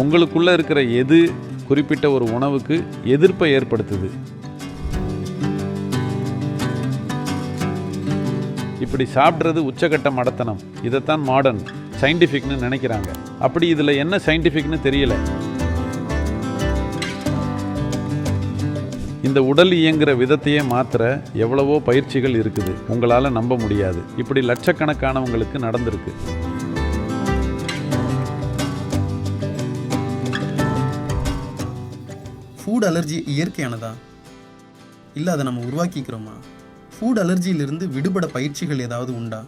உங்களுக்குள்ள இருக்கிற எது குறிப்பிட்ட ஒரு உணவுக்கு எதிர்ப்பை ஏற்படுத்துது? இப்படி சாப்பிட்றது உச்சகட்ட மடத்தனம். இதைத்தான் மாடர்ன் சயின்டிஃபிக்னு நினைக்கிறாங்க. அப்படி இதில் என்ன சயின்டிஃபிக்னு தெரியல. இந்த உடல் இயங்குகிற விதத்தையே மாத்திர எவ்வளவோ பயிற்சிகள் இருக்குது. உங்களால் நம்ப முடியாது. இப்படி லட்சக்கணக்கானவங்களுக்கு நடந்திருக்கு. ஃபுட் அலர்ஜி இயற்கையானதா? இல்லை அதை நம்ம உருவாக்கிக்கிறோமா? ஃபுட் அலர்ஜியிலிருந்து விடுபட பயிற்சிகள் ஏதாவது உண்டா?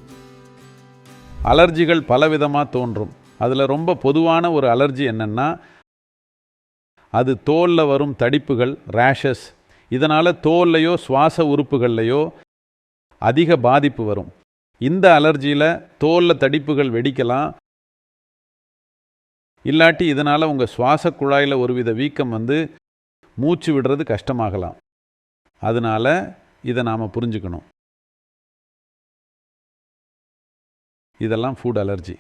அலர்ஜிகள் பலவிதமாக தோன்றும். அதில் ரொம்ப பொதுவான ஒரு அலர்ஜி என்னென்னா அது தோலில் வரும் தடிப்புகள் ரேஷஸ் இதனால் தோல்லையோ சுவாச உறுப்புகள்லையோ அதிக பாதிப்பு வரும். இந்த அலர்ஜியில் தோலில் தடிப்புகள் வெடிக்கலாம். இல்லாட்டி இதனால் உங்கள் சுவாச குழாயில் ஒருவித வீக்கம் வந்து மூச்சு விடுறது கஷ்டமாகலாம். அதனால இதை நாம் புரிஞ்சுக்கணும். இதெல்லாம் ஃபுட் அலர்ஜி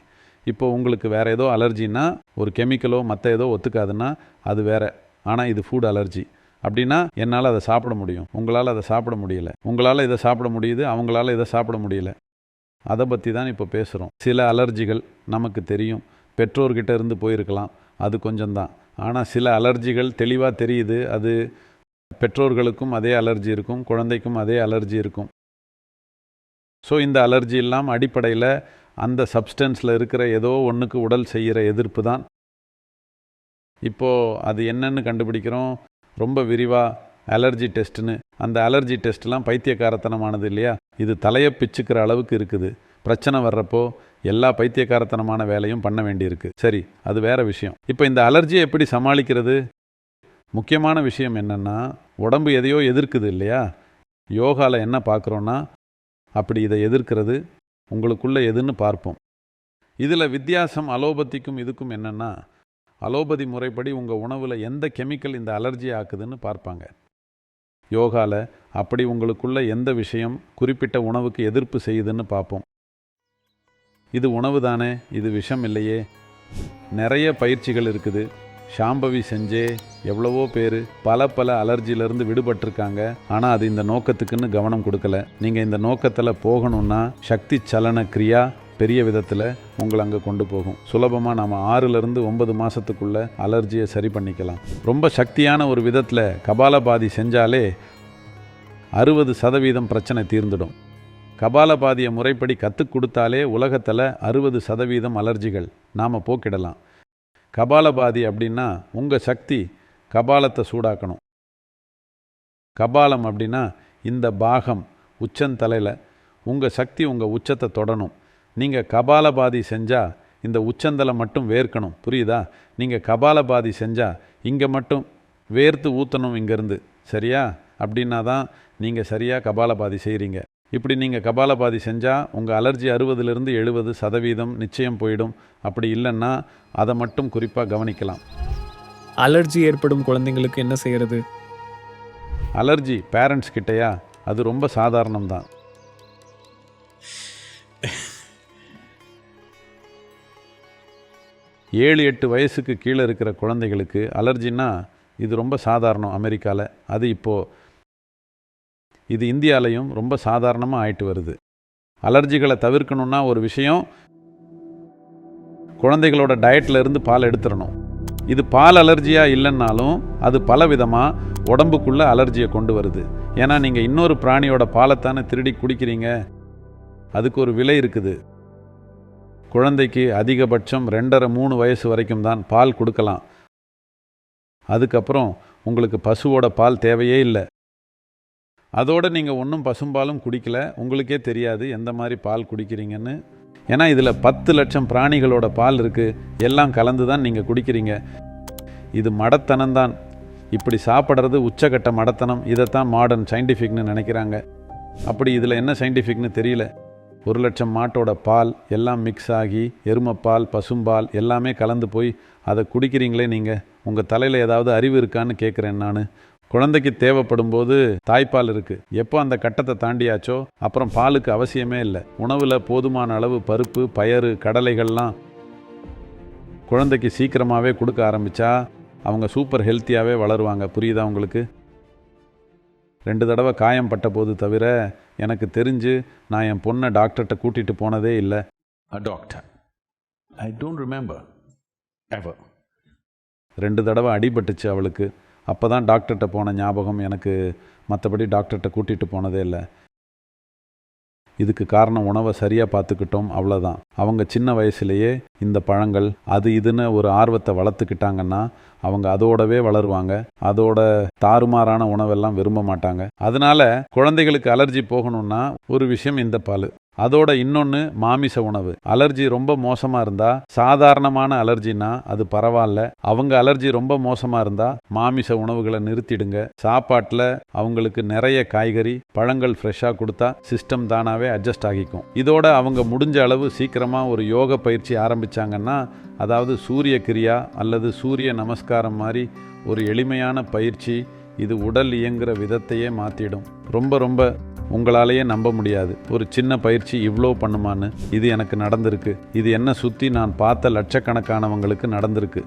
இப்போ உங்களுக்கு வேறு ஏதோ அலர்ஜின்னா ஒரு கெமிக்கலோ மற்ற ஏதோ ஒத்துக்காதுன்னா அது வேறு. ஆனால் இது ஃபுட் அலர்ஜி அப்படின்னா என்னால் அதை சாப்பிட முடியும். உங்களால் அதை சாப்பிட முடியல. உங்களால் இதை சாப்பிட முடியுது அவங்களால இதை சாப்பிட முடியல. அதை பற்றி தான் இப்போ பேசுகிறோம் சில அலர்ஜிகள் நமக்கு தெரியும். பெற்றோர்கிட்ட இருந்து போயிருக்கலாம். அது கொஞ்சம்தான். ஆனால் சில அலர்ஜிகள் தெளிவாக தெரியுது. அது பெற்றோர்களுக்கும் அதே அலர்ஜி இருக்கும் குழந்தைக்கும் அதே அலர்ஜி இருக்கும். ஸோ இந்த அலர்ஜி எல்லாம் அடிப்படையில் அந்த சப்ஸ்டன்ஸில் இருக்கிற ஏதோ ஒன்றுக்கு உடல் செய்கிற எதிர்ப்பு தான். இப்போது அது என்னன்னு கண்டுபிடிக்கிறோம். ரொம்ப விரிவாக அலர்ஜி டெஸ்ட்டுன்னு அந்த அலர்ஜி டெஸ்ட்லாம் பைத்தியக்காரத்தனமானது இல்லையா? இது தலையை பிச்சுக்கிற அளவுக்கு இருக்குது. பிரச்சனை வர்றப்போ எல்லா பைத்தியக்காரத்தனமான வேலையும் பண்ண வேண்டியிருக்கு. சரி அது வேற விஷயம். இப்போ இந்த அலர்ஜியை எப்படி சமாளிக்கிறது? முக்கியமான விஷயம் என்னென்னா உடம்பு எதையோ எதிர்க்குது இல்லையா? யோகாவில் என்ன பார்க்குறோன்னா அப்படி இதை எதிர்க்கிறது. உங்களுக்குள்ளே எதுன்னு பார்ப்போம். இதில் வித்தியாசம் அலோபதிக்கும் இதுக்கும் என்னென்னா அலோபதி முறைப்படி உங்கள் உணவில் எந்த கெமிக்கல் இந்த அலர்ஜி ஆக்குதுன்னு பார்ப்பாங்க. யோகாவில் அப்படி உங்களுக்குள்ள எந்த விஷயம் குறிப்பிட்ட உணவுக்கு எதிர்ப்பு செய்யுதுன்னு பார்ப்போம். இது உணவு தானே இது விஷம் இல்லையே. நிறைய பயிற்சிகள் இருக்குது. ஷாம்பவி செஞ்சே எவ்வளவோ பேர் பல பல அலர்ஜியிலேருந்து விடுபட்டிருக்காங்க. ஆனால் அது இந்த நோக்கத்துக்குன்னு கவனம் கொடுக்கல. நீங்கள் இந்த நோக்கத்தில் போகணும்னா சக்தி சலன கிரியா பெரிய விதத்தில் உங்களை அங்கே கொண்டு போகும். சுலபமாக நாம் ஆறுலேருந்து ஒன்பது மாதத்துக்குள்ளே அலர்ஜியை சரி பண்ணிக்கலாம். ரொம்ப சக்தியான ஒரு விதத்தில் கபாலபாதி செஞ்சாலே அறுபது சதவீதம் பிரச்சனை தீர்ந்துடும். கபாலபாதியை முறைப்படி கற்றுக் கொடுத்தாலே உலகத்தில் அறுபது சதவீதம் அலர்ஜிகள். நாம் போக்கிடலாம். கபாலபாதி அப்படின்னா உங்கள் சக்தி கபாலத்தை சூடாக்கணும். கபாலம் அப்படின்னா இந்த பாகம் உச்சந்தலையில் உங்கள் சக்தி உங்கள் உச்சத்தை தொடணும். நீங்கள் கபாலபாதி செஞ்சால் இந்த உச்சந்தலை மட்டும் வேர்க்கணும். புரியுதா? நீங்கள் கபாலபாதி செஞ்சால் இங்கே மட்டும் வேர்த்து ஊற்றணும் இங்கேருந்து. சரியா? அப்படின்னா தான் நீங்கள் சரியாக கபாலபாதி செய்கிறீங்க இப்படி நீங்கள் கபாலபாதி செஞ்சால் உங்கள் அலர்ஜி அறுபதுலேருந்து எழுபது சதவீதம் நிச்சயம் போயிடும். அப்படி இல்லைன்னா அதை மட்டும் குறிப்பாக கவனிக்கலாம். அலர்ஜி ஏற்படும் குழந்தைங்களுக்கு என்ன செய்யறது? அலர்ஜி பேரண்ட்ஸ் கிட்டயா? அது ரொம்ப சாதாரணம் தான். ஏழு எட்டு வயசுக்கு கீழே இருக்கிற குழந்தைகளுக்கு அலர்ஜின்னா இது ரொம்ப சாதாரணம் அமெரிக்காவில் அது இப்போது இது இந்தியாலையும் ரொம்ப சாதாரணமாக ஆயிட்டு வருது. அலர்ஜிகளை தவிர்க்கணுன்னா ஒரு விஷயம். குழந்தைகளோட டயட்ல இருந்து பால் எடுத்துடணும் இது பால் அலர்ஜியாக இல்லைன்னாலும் அது பல விதமாக உடம்புக்குள்ளே அலர்ஜியை கொண்டு வருது. ஏன்னா நீங்கள் இன்னொரு பிராணியோட பாலைத்தானே திருடி குடிக்கிறீங்க. அதுக்கு ஒரு விலை இருக்குது. குழந்தைக்கு அதிகபட்சம் ரெண்டரை மூணு வயசு வரைக்கும் தான் பால் கொடுக்கலாம். அதுக்கப்புறம் உங்களுக்கு பசுவோட பால் தேவையே இல்லை. அதோடு நீங்கள் ஒன்றும் பசும்பாலும் குடிக்கல. உங்களுக்கே தெரியாது எந்த மாதிரி பால் குடிக்கிறீங்கன்னு. ஏன்னா இதில் பத்து லட்சம் பிராணிகளோட பால் இருக்குது எல்லாம் கலந்து தான் நீங்கள் குடிக்கிறீங்க. இது மடத்தனம்தான். இப்படி சாப்பிட்றது உச்சக்கட்ட மடத்தனம். இதைத்தான் மாடர்ன் சயின்டிஃபிக்னு நினைக்கிறாங்க. அப்படி இதில் என்ன சயின்டிஃபிக்னு தெரியல. ஒரு லட்சம் மாட்டோட பால் எல்லாம் மிக்ஸ் ஆகி எருமைப்பால் பசும்பால் எல்லாமே கலந்து போய் அதை குடிக்கிறீங்களே நீங்கள் உங்கள் தலையில் ஏதாவது அறிவு இருக்கான்னு கேட்குறேன் நான். குழந்தைக்கு தேவைப்படும் போது தாய்ப்பால் இருக்குது எப்போ அந்த கட்டத்தை தாண்டியாச்சோ அப்புறம் பாலுக்கு அவசியமே இல்லை உணவில் போதுமான அளவு பருப்பு பயறு கடலைகள்லாம் குழந்தைக்கு சீக்கிரமாகவே கொடுக்க ஆரம்பித்தா அவங்க சூப்பர் ஹெல்த்தியாகவே வளருவாங்க புரியுதா உங்களுக்கு ரெண்டு தடவை காயம் பட்ட போது தவிர எனக்கு தெரிஞ்சு நான் என் பொண்ணை டாக்டர்கிட்ட கூட்டிகிட்டு போனதே இல்லை doctor. I don't remember. Ever. ரெண்டு தடவை அடிபட்டுச்சு அவளுக்கு அப்போ தான் டாக்டர்கிட்ட போன ஞாபகம் எனக்கு மற்றபடி டாக்டர்கிட்ட கூட்டிகிட்டு போனதே இல்லை. இதுக்கு காரணம் உணவை சரியாக பார்த்துக்கிட்டோம் அவ்வளோதான் அவங்க சின்ன வயசுலேயே இந்த பழங்கள் அது இதுன்னு ஒரு ஆர்வத்தை வளர்த்துக்கிட்டாங்கன்னா அவங்க அதோடவே வளருவாங்க. அதோட தாறுமாறான உணவெல்லாம் விரும்ப மாட்டாங்க. அதனால குழந்தைகளுக்கு அலர்ஜி போகணும்னா ஒரு விஷயம் இந்த பால். அதோட இன்னொன்று மாமிச உணவு. அலர்ஜி ரொம்ப மோசமாக இருந்தால் சாதாரணமான அலர்ஜினா அது பரவாயில்ல அவங்க அலர்ஜி ரொம்ப மோசமாக இருந்தால் மாமிச உணவுகளை நிறுத்திடுங்க. சாப்பாட்டில் அவங்களுக்கு நிறைய காய்கறி பழங்கள் ஃப்ரெஷ்ஷாக கொடுத்தா சிஸ்டம் தானாகவே அட்ஜஸ்ட் ஆகிக்கும். இதோட அவங்க முடிஞ்ச அளவு சீக்கிரமாக ஒரு யோக பயிற்சி ஆரம்பிச்சாங்கன்னா அதாவது சூரிய கிரியா அல்லது சூரிய நமஸ்காரம் மாதிரி ஒரு எளிமையான பயிற்சி இது உடல் இயங்குகிற விதத்தையே மாற்றிடும் ரொம்ப ரொம்ப உங்களாலேயே நம்ப முடியாது. ஒரு சின்ன பயிற்சி இவ்வளோ பண்ணுமான்னு. இது எனக்கு நடந்திருக்கு. இது என்ன சுற்றி நான் பார்த்த லட்சக்கணக்கானவங்களுக்கு நடந்திருக்கு.